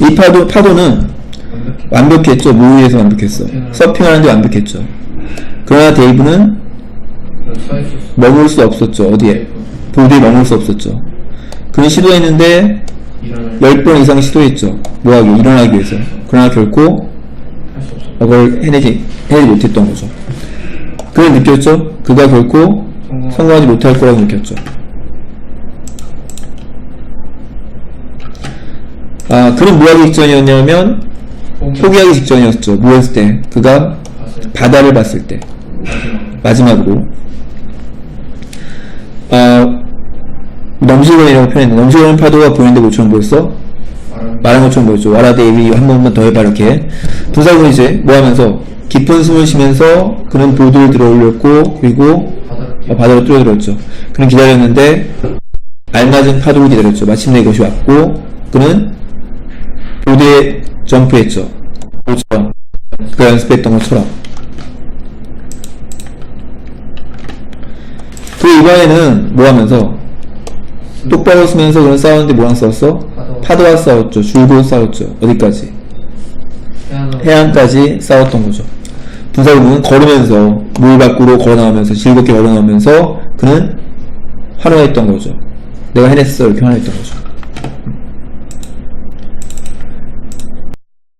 이 파도, 파도는 완벽했죠. 물 위에서 완벽했어. 서핑하는데 완벽했죠. 그러나 데이브는. 머물 수 없었죠. 어디에? 보드에 머물 수 없었죠. 그는 시도했는데 일어날 10번 이상 시도했죠. 뭐하기? 일어나기 위해서. 그러나 결코. 그걸 해내지, 해내지 못했던 거죠. 그는 느꼈죠? 그가 결코 성공. 성공하지 못할 거라고 느꼈죠. 아, 그는 뭐 하기 직전이었냐면, 포기. 포기하기 직전이었죠. 뭐 했을 때? 그가. 바다를 봤을 때. 마지막. 마지막으로. 아, 넘실거리라고 표현했는데, 넘실거리는 파도가 보이는데 뭐처럼 보였어? 말한 것처럼 보였죠. 와라데이비 한 번만 더 해봐, 이렇게. 분사구는 이제 뭐 하면서, 깊은 숨을 쉬면서, 그는 보드를 들어 올렸고, 그리고 어, 바다로 뛰어들었죠. 그는 기다렸는데 알맞은 파도를 기다렸죠. 마침내 이것이 왔고 그는 보드에 점프했죠. 그처럼 그가 연습했던 것처럼. 그 이번에는 뭐 하면서 똑바로 서면서 그는 싸웠는데 뭐랑 싸웠어? 파도. 파도와 싸웠죠. 줄곧 싸웠죠. 어디까지? 해안까지 싸웠던 거죠. 분사구문은 걸으면서 물 밖으로 걸어 나오면서 즐겁게 걸어 나오면서 그는 환호했던 거죠. 내가 해냈어 이렇게 환호했던 거죠.